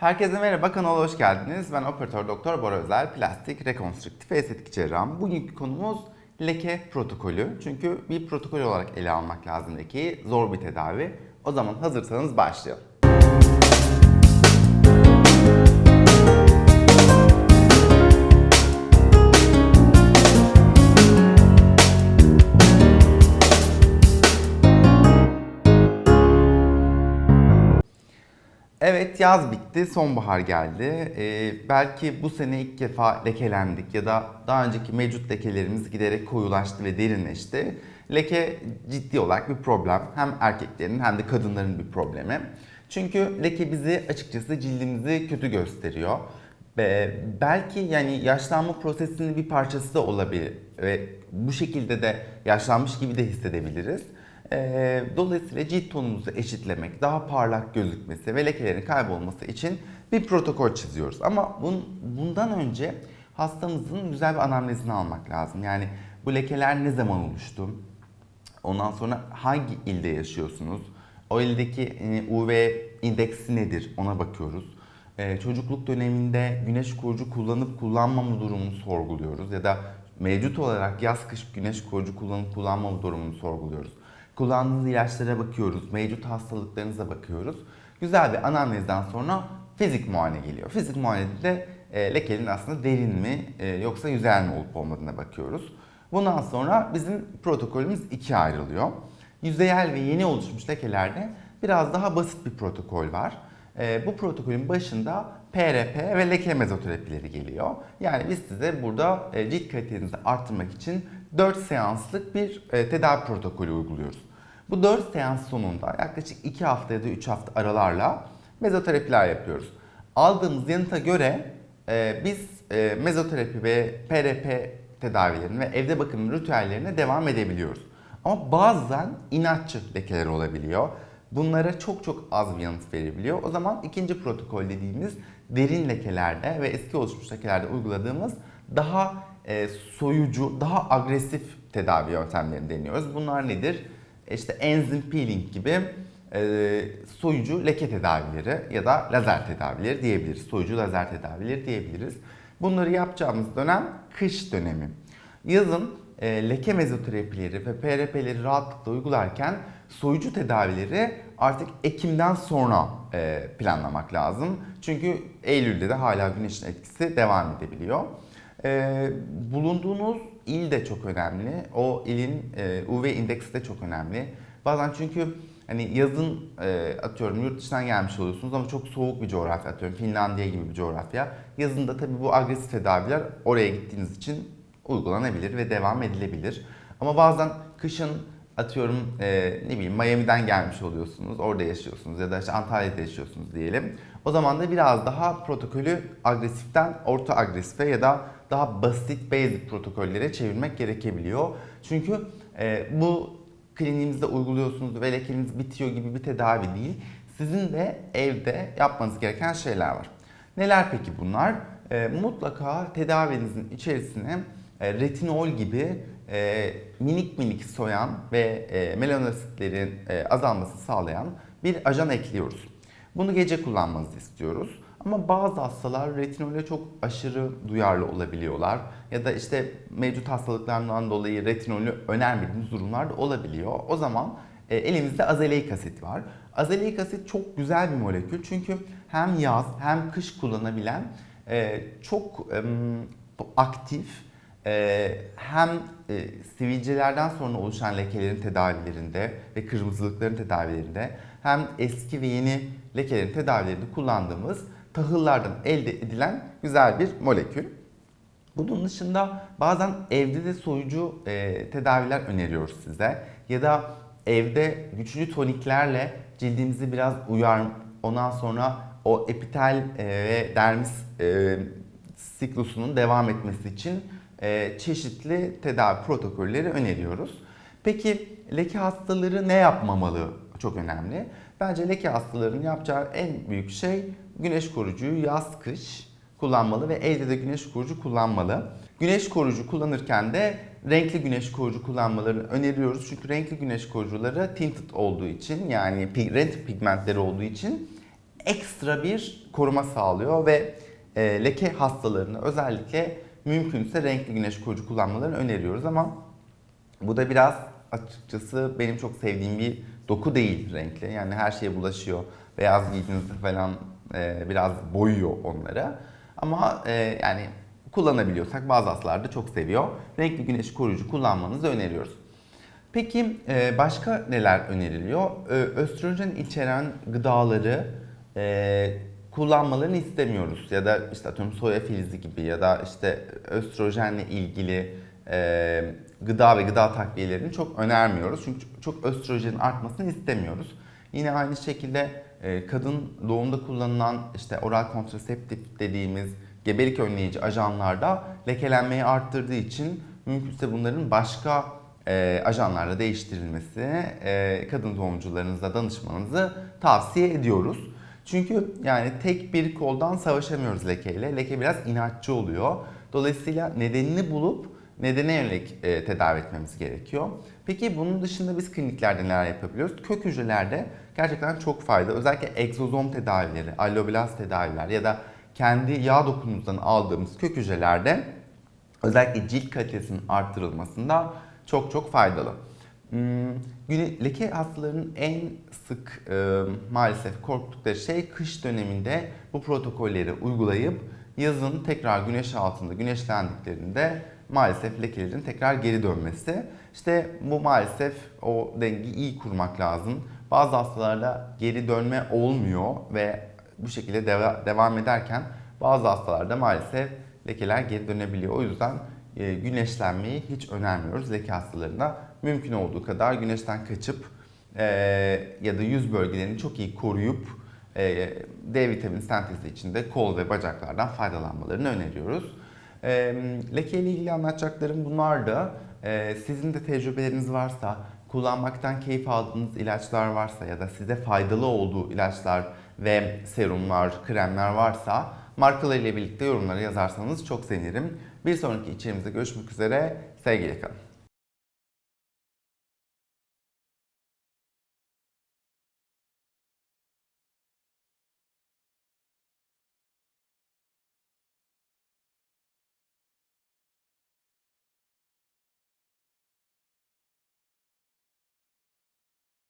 Herkese merhaba, kanala hoş geldiniz. Ben operatör doktor Bora Özel, plastik, rekonstrüktif estetik cerrahım. Bugünkü konumuz leke protokolü. Çünkü bir protokol olarak ele almak lazım lekeyi. Zor bir tedavi. O zaman hazırsanız başlayalım. Evet yaz bitti, sonbahar geldi. Ee, belki bu sene ilk defa lekelendik ya da daha önceki mevcut lekelerimiz giderek koyulaştı ve derinleşti. Leke ciddi olarak bir problem. Hem erkeklerin hem de kadınların bir problemi. Çünkü leke bizi açıkçası cildimizi kötü gösteriyor. Ve belki yani yaşlanma prosesinin bir parçası da olabilir ve bu şekilde de yaşlanmış gibi de hissedebiliriz. Ee, dolayısıyla cilt tonumuzu eşitlemek, daha parlak gözükmesi ve lekelerin kaybolması için bir protokol çiziyoruz. Ama bun, bundan önce hastamızın güzel bir anamnezini almak lazım. Yani bu lekeler ne zaman oluştu? Ondan sonra hangi ilde yaşıyorsunuz? O ildeki e, UV indeksi nedir? Ona bakıyoruz. Ee, çocukluk döneminde güneş koruyucu kullanıp kullanmama durumunu sorguluyoruz. Ya da mevcut olarak yaz kış güneş koruyucu kullanıp kullanmama durumunu sorguluyoruz. Kullandığınız ilaçlara bakıyoruz, mevcut hastalıklarınıza bakıyoruz. Güzel bir anamnezden sonra fizik muayene geliyor. Fizik muayenede e, lekenin aslında derin mi e, yoksa yüzey mi olup olmadığına bakıyoruz. Bundan sonra bizim protokolümüz ikiye ayrılıyor. Yüzeyel ve yeni oluşmuş lekelerde biraz daha basit bir protokol var. E, bu protokolün başında PRP ve leke mezoterapileri geliyor. Yani biz size burada e, cilt kalitenizi arttırmak için 4 seanslık bir e, tedavi protokolü uyguluyoruz. Bu 4 seans sonunda yaklaşık 2 hafta ya da 3 hafta aralarla mezoterapiler yapıyoruz. Aldığımız yanıta göre e, biz e, mezoterapi ve PRP tedavilerine ve evde bakım ritüellerine devam edebiliyoruz. Ama bazen inatçı lekeler olabiliyor. Bunlara çok çok az bir yanıt verebiliyor. O zaman ikinci protokol dediğimiz derin lekelerde ve eski oluşmuş lekelerde uyguladığımız daha e, soyucu, daha agresif tedavi yöntemlerini deniyoruz. Bunlar nedir? İşte enzim peeling gibi e, soyucu leke tedavileri ya da lazer tedavileri diyebiliriz. Soyucu lazer tedavileri diyebiliriz. Bunları yapacağımız dönem kış dönemi. Yazın e, leke mezoterapileri ve PRP'leri rahatlıkla uygularken soyucu tedavileri artık Ekim'den sonra e, planlamak lazım. Çünkü Eylül'de de hala güneşin etkisi devam edebiliyor. E, bulunduğunuz il de çok önemli. O ilin e, UV indeksi de çok önemli. Bazen çünkü hani yazın e, atıyorum yurt dışından gelmiş oluyorsunuz ama çok soğuk bir coğrafya atıyorum Finlandiya gibi bir coğrafya. Yazında tabii bu agresif tedaviler oraya gittiğiniz için uygulanabilir ve devam edilebilir. Ama bazen kışın atıyorum e, ne bileyim Miami'den gelmiş oluyorsunuz, orada yaşıyorsunuz ya da işte Antalya'da yaşıyorsunuz diyelim. O zaman da biraz daha protokolü agresiften orta agresife ya da daha basit basic protokollere çevirmek gerekebiliyor. Çünkü e, bu kliniğinizde uyguluyorsunuz ve lekeniz bitiyor gibi bir tedavi değil. Sizin de evde yapmanız gereken şeyler var. Neler peki bunlar? E, mutlaka tedavinizin içerisine e, retinol gibi e, minik minik soyan ve e, melanositlerin e, azalmasını sağlayan bir ajan ekliyoruz. Bunu gece kullanmanızı istiyoruz. Ama bazı hastalar retinole çok aşırı duyarlı olabiliyorlar. Ya da işte mevcut hastalıklarından dolayı retinolü önermediğimiz durumlar da olabiliyor. O zaman elimizde azeleik asit var. Azeleik asit çok güzel bir molekül çünkü hem yaz hem kış kullanabilen çok aktif e, hem e, sivilcelerden sonra oluşan lekelerin tedavilerinde ve kırmızılıkların tedavilerinde hem eski ve yeni lekelerin tedavilerinde kullandığımız tahıllardan elde edilen güzel bir molekül. Bunun dışında bazen evde de soyucu e, tedaviler öneriyoruz size. Ya da evde güçlü toniklerle cildimizi biraz uyar, ondan sonra o epitel e, ve dermis e, siklusunun devam etmesi için çeşitli tedavi protokolleri öneriyoruz. Peki leke hastaları ne yapmamalı? Çok önemli. Bence leke hastalarının yapacağı en büyük şey güneş koruyucuyu yaz kış kullanmalı ve elde de güneş koruyucu kullanmalı. Güneş koruyucu kullanırken de renkli güneş koruyucu kullanmalarını öneriyoruz. Çünkü renkli güneş koruyucuları tinted olduğu için yani renk pigmentleri olduğu için ekstra bir koruma sağlıyor ve e, leke hastalarına özellikle mümkünse renkli güneş koruyucu kullanmalarını öneriyoruz ama bu da biraz açıkçası benim çok sevdiğim bir doku değil renkli. Yani her şeye bulaşıyor. Beyaz giydiğinizde falan e, biraz boyuyor onları. Ama e, yani kullanabiliyorsak bazı hastalar da çok seviyor. Renkli güneş koruyucu kullanmanızı öneriyoruz. Peki e, başka neler öneriliyor? Ö- Östrojen içeren gıdaları e, kullanmalarını istemiyoruz. Ya da işte atıyorum soya filizi gibi ya da işte östrojenle ilgili e, gıda ve gıda takviyelerini çok önermiyoruz. Çünkü çok östrojenin artmasını istemiyoruz. Yine aynı şekilde e, kadın doğumda kullanılan işte oral kontraseptif dediğimiz gebelik önleyici ajanlarda lekelenmeyi arttırdığı için mümkünse bunların başka e, ajanlarla değiştirilmesi e, kadın doğumcularınıza danışmanızı tavsiye ediyoruz. Çünkü yani tek bir koldan savaşamıyoruz lekeyle. Leke biraz inatçı oluyor. Dolayısıyla nedenini bulup nedene yönelik e, tedavi etmemiz gerekiyor. Peki bunun dışında biz kliniklerde neler yapabiliyoruz? Kök hücrelerde gerçekten çok fayda. Özellikle egzozom tedavileri, alloblast tedaviler ya da kendi yağ dokunumuzdan aldığımız kök hücrelerde özellikle cilt kalitesinin arttırılmasında çok çok faydalı. Hmm, leke hastalarının en sık e, maalesef korktukları şey kış döneminde bu protokolleri uygulayıp yazın tekrar güneş altında güneşlendiklerinde maalesef lekelerin tekrar geri dönmesi. İşte bu maalesef o dengeyi iyi kurmak lazım. Bazı hastalarda geri dönme olmuyor ve bu şekilde deva- devam ederken bazı hastalarda maalesef lekeler geri dönebiliyor. O yüzden güneşlenmeyi hiç önermiyoruz leke hastalarına. Mümkün olduğu kadar güneşten kaçıp e, ya da yüz bölgelerini çok iyi koruyup e, D vitamini sentezi içinde kol ve bacaklardan faydalanmalarını öneriyoruz. E, leke ile ilgili anlatacaklarım bunlardı. E, sizin de tecrübeleriniz varsa, kullanmaktan keyif aldığınız ilaçlar varsa ya da size faydalı olduğu ilaçlar ve serumlar, kremler varsa markalarıyla birlikte yorumlara yazarsanız çok sevinirim. Bir sonraki içerimizde görüşmek üzere. Sevgiyle kalın.